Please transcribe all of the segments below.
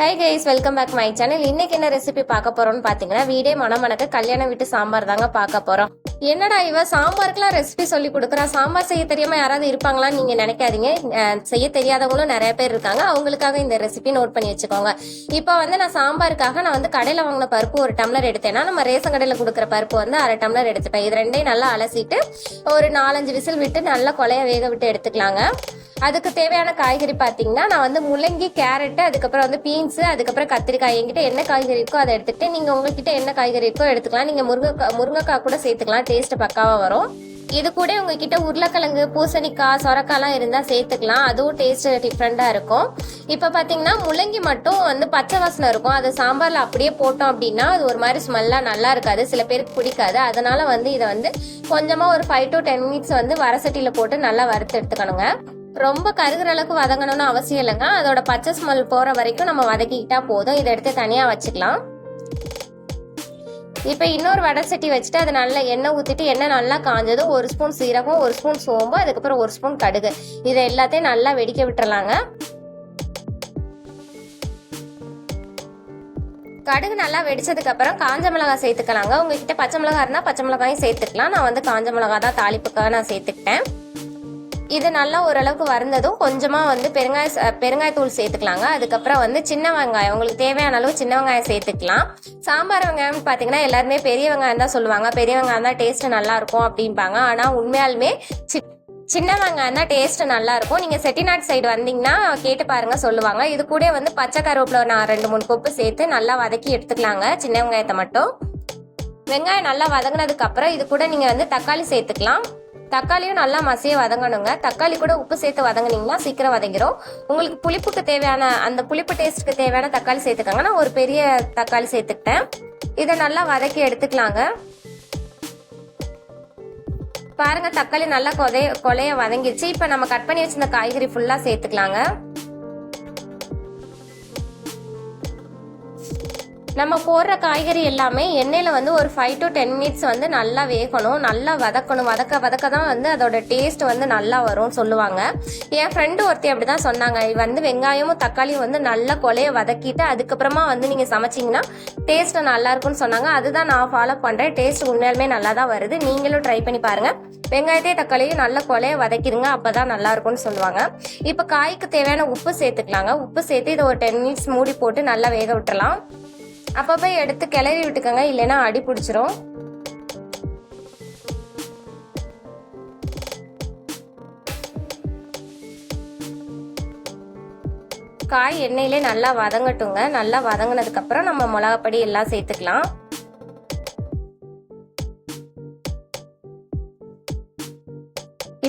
Hi guys welcome back my channel இன்னைக்கு என்ன recipe பார்க்க போறோம்னு பாத்தீங்கன்னா வீடே மணமணக்க கல்யாணம் வீட்டு சாம்பார் தாங்க பார்க்க போறோம். என்னடா இவ சாம்பாருக்குலாம் ரெசிபி சொல்லி கொடுக்குறா? சாம்பார் செய்ய தெரியாம யாராவது இருப்பாங்களான்னு நீங்க நினைக்காதீங்க. செய்ய தெரியாதவங்களும் நிறைய பேர் இருக்காங்க. அவங்களுக்காக இந்த ரெசிபி நோட் பண்ணி வச்சுக்கோங்க. இப்போ வந்து நான் சாம்பாருக்காக நான் வந்து கடையில வாங்கின பருப்பு ஒரு டம்ளர் எடுத்தேன்னா நம்ம ரேஷன் கடையில கொடுக்குற பருப்பு வந்து அரை டம்ளர் எடுத்துப்பேன். இது ரெண்டையும் நல்லா அலசிட்டு ஒரு நாலஞ்சு விசில் விட்டு நல்லா கொலைய வேக விட்டு எடுத்துக்கலாங்க. அதுக்கு தேவையான காய்கறி பார்த்தீங்கன்னா நான் வந்து முள்ளங்கி கேரட்டு அதுக்கப்புறம் வந்து பீன்ஸு அதுக்கப்புறம் கத்திரிக்காய். என்கிட்ட என்ன காய்கறி இருக்கோ அதை எடுத்துக்கிட்டு நீங்கள் உங்ககிட்ட என்ன காய்கறி இருக்கோ எடுத்துக்கலாம். நீங்கள் முருங்கைக்காய் முருங்கைக்காய் கூட சேர்த்துக்கலாம். டேஸ்ட் பக்காவாக வரும். இது கூட உங்ககிட்ட உருளைக்கிழங்கு பூசணிக்காய் சொரக்காய்லாம் இருந்தால் சேர்த்துக்கலாம். அதுவும் டேஸ்ட் டிஃப்ரெண்ட்டாக இருக்கும். இப்போ பார்த்தீங்கன்னா முள்ளங்கி மட்டும் வந்து பச்சை வாசனை இருக்கும். அது சாம்பாரில் அப்படியே போட்டோம் அப்படின்னா அது ஒரு மாதிரி ஸ்மெல்லாக நல்லா இருக்காது. சில பேருக்கு பிடிக்காது. அதனால வந்து இதை வந்து கொஞ்சமாக ஒரு ஃபைவ் டு டென் மினிட்ஸ் வந்து வரசட்டியில் போட்டு நல்லா வறுத்து எடுத்துக்கணுங்க. ரொம்ப கருகிற அளவுக்கு வதங்கணும்னு அவசியம் இல்லைங்க. அதோட பச்சை ஸ்மெல் போற வரைக்கும் நம்ம வதக்கிக்கிட்டா போதும். இதை எடுத்து தனியா வச்சுக்கலாம். இப்போ இன்னொரு வடை சட்டி வச்சுட்டு அது நல்லா எண்ணெய் ஊற்றிட்டு எண்ணெய் நல்லா காஞ்சதும் ஒரு ஸ்பூன் சீரகம் ஒரு ஸ்பூன் சோம்பு அதுக்கப்புறம் ஒரு ஸ்பூன் கடுகு. இதை எல்லாத்தையும் நல்லா வெடிக்க விட்டுறலாங்க. கடுகு நல்லா வெடிச்சதுக்கு அப்புறம் காஞ்ச மிளகாய் சேர்த்துக்கலாங்க. உங்ககிட்ட பச்சை மிளகாய் இருந்தால் பச்சை மிளகாயும் சேர்த்துக்கலாம். நான் வந்து காஞ்ச மிளகாய் தான் தாளிப்புக்காக நான் சேர்த்துக்கிட்டேன். இது நல்லா ஓரளவுக்கு வறந்ததும் கொஞ்சமாக வந்து பெருங்காய பெருங்காயத்தூள் சேர்த்துக்கலாங்க. அதுக்கப்புறம் வந்து சின்ன வெங்காயம் உங்களுக்கு தேவையான அளவு சின்ன வெங்காயம் சேர்த்துக்கலாம். சாம்பார் வெங்காயம்னு பார்த்தீங்கன்னா எல்லாருமே பெரிய வெங்காயம் தான் சொல்லுவாங்க. பெரிய வெங்காயம் தான் டேஸ்ட்டு நல்லாயிருக்கும் அப்படிம்பாங்க. ஆனால் உண்மையாலுமே சி- சின்ன வெங்காயம் தான் டேஸ்ட் நல்லா இருக்கும் நீங்கள் செட்டிநாட் சைடு வந்தீங்கன்னா கேட்டு பாருங்க சொல்லுவாங்க. இது கூட வந்து பச்சை கருவேப்பில நான் ரெண்டு மூணு கொப்பு சேர்த்து நல்லா வதக்கி எடுத்துக்கலாங்க. சின்ன வெங்காயத்தை மட்டும். வெங்காயம் நல்லா வதங்கினதுக்கு அப்புறம் இது கூட நீங்கள் வந்து தக்காளி சேர்த்துக்கலாம். தக்காளியும் நல்லா மசிய வதங்கணுங்க. தக்காளி கூட உப்பு சேர்த்து வதங்கினீங்கன்னா சீக்கிரம் வதங்கிரும். உங்களுக்கு புளிப்புக்கு தேவையான அந்த புளிப்பு டேஸ்ட்டுக்கு தேவையான தக்காளி சேர்த்துக்கோங்க. நான் ஒரு பெரிய தக்காளி சேர்த்துக்கிட்டேன். இதை நல்லா வதக்கி எடுத்துக்கலாங்க. பாருங்க தக்காளி நல்லா கொதைய கொலைய வதங்கிடுச்சு. இப்போ நம்ம கட் பண்ணி வச்சிருந்த காய்கறி ஃபுல்லாக சேர்த்துக்கலாங்க. நம்ம போடுற காய்கறி எல்லாமே எண்ணெயில் வந்து ஒரு ஃபைவ் டு டென் மினிட்ஸ் வந்து நல்லா வேகணும். நல்லா வதக்கணும். வதக்க வதக்க தான் வந்து அதோட டேஸ்ட் வந்து நல்லா வரும் சொல்லுவாங்க. என் ஃப்ரெண்டு ஒருத்தி அப்படி தான் சொன்னாங்க. இது வந்து வெங்காயமும் தக்காளியும் வந்து நல்லா கொலையை வதக்கிட்டு அதுக்கப்புறமா வந்து நீங்கள் சமைச்சிங்கன்னா டேஸ்ட்டு நல்லா இருக்கும்னு சொன்னாங்க. அதுதான் நான் ஃபாலோ பண்ணுறேன் டேஸ்ட் உண்மையாலுமே நல்லா தான் வருது. நீங்களும் ட்ரை பண்ணி பாருங்கள் வெங்காயத்தையும் தக்காளியும் நல்லா கொலையை வதக்கிடுங்க. அப்போ தான் நல்லா இருக்கும்னு சொல்லுவாங்க. இப்போ காய்க்கு தேவையான உப்பு சேர்த்துக்கலாங்க. உப்பு சேர்த்து இதை ஒரு டென் மினிட்ஸ் மூடி போட்டு நல்லா வேக விட்டுறலாம். அப்பப்போ எடுத்து கிளறி விட்டுக்கோங்க இல்லைன்னா அடி பிடிச்சிரும். காய் எண்ணெயிலே நல்லா வதங்கட்டுங்க. நல்லா வதங்கினதுக்கப்புறம் நம்ம மிளகாப்பொடி எல்லாம் சேர்த்துக்கலாம்.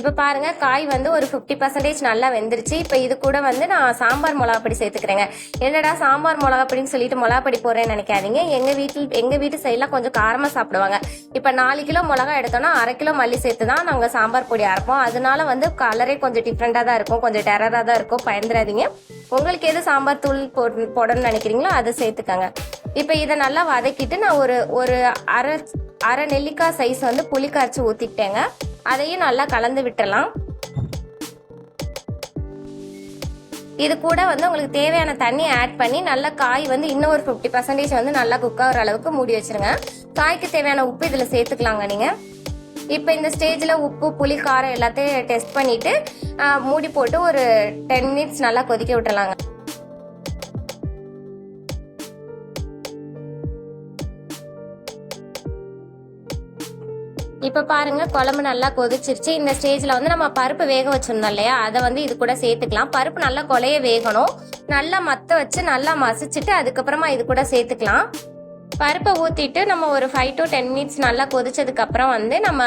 இப்போ பாருங்க காய் வந்து ஒரு ஃபிஃப்டி பர்சன்டேஜ் நல்லா வெந்துருச்சு. இப்போ இது கூட வந்து நான் சாம்பார் மிளகாப்பொடி சேர்த்துக்கிறேங்க. என்னடா சாம்பார் மிளகாப்பொடின்னு சொல்லிட்டு மிளகாப்பொடி போடுறேன்னு நினைக்காதீங்க. எங்க வீட்டில் எங்க வீட்டு சைட்லாம் கொஞ்சம் காரமா சாப்பிடுவாங்க. இப்போ நாலு கிலோ மிளகா எடுத்தோம்னா அரை கிலோ மல்லி சேர்த்து தான் நாங்கள் சாம்பார் பொடி அரைப்போம். அதனால வந்து கலரே கொஞ்சம் டிஃப்ரெண்டாக தான் இருக்கும். கொஞ்சம் டெரராக தான் இருக்கும். பயந்துடாதீங்க. உங்களுக்கு எது சாம்பார் தூள் போட போடணும்னு நினைக்கிறீங்களோ அதை சேர்த்துக்கங்க. இப்போ இதை நல்லா வதக்கிட்டு நான் ஒரு ஒரு அரை அரை நெல்லிக்காய் சைஸ் வந்து புளி கரைச்சி ஊற்றிக்கிட்டேங்க அதையும் நல்லா கலந்து விட்டுறலாம். இது கூட வந்து உங்களுக்கு தேவையான தண்ணி ஆட் பண்ணி நல்லா காய் வந்து இன்னும் ஒரு ஃபிஃப்டி பர்சன்டேஜ் வந்து நல்லா குக் ஆகிற அளவுக்கு மூடி வச்சிருங்க. காய்க்கு தேவையான உப்பு இதில் சேர்த்துக்கலாங்க நீங்கள் இப்போ இந்த ஸ்டேஜில் உப்பு புளி காரம் எல்லாத்தையும் டெஸ்ட் பண்ணிவிட்டு மூடி போட்டு ஒரு டென் மினிட்ஸ் நல்லா கொதிக்க விட்டுறலாங்க. இப்போ பாருங்க குழம்பு நல்லா கொதிச்சிருச்சு. இந்த ஸ்டேஜ்ல வந்து நம்ம பருப்பு வேக வச்சிருந்தோம் இல்லையா? அதை வந்து இது கூட சேர்த்துக்கலாம். பருப்பு நல்லா கொலைய வேகணும். நல்லா மத்த வச்சு நல்லா மசிச்சுட்டு அதுக்கப்புறமா இது கூட சேர்த்துக்கலாம். பருப்பை ஊற்றிட்டு நம்ம ஒரு ஃபைவ் டு டென் மினிட்ஸ் நல்லா கொதிச்சதுக்கு அப்புறம் வந்து நம்ம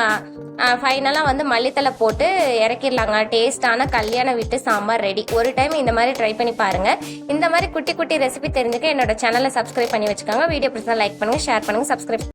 ஃபைனலாக வந்து மல்லித்தலை போட்டு இறக்கிடலாங்க. டேஸ்டான கல்யாணம் விட்டு சாம்பார் ரெடி ஒரு டைம் இந்த மாதிரி ட்ரை பண்ணி பாருங்க. இந்த மாதிரி குட்டி குட்டி ரெசிபி தெரிஞ்சுக்க என்னோட சேனலை சப்ஸ்கிரைப் பண்ணி வச்சுக்கோங்க. வீடியோ பிடிச்சா லைக் பண்ணுங்க ஷேர் பண்ணுங்க சப்ஸ்கிரைப்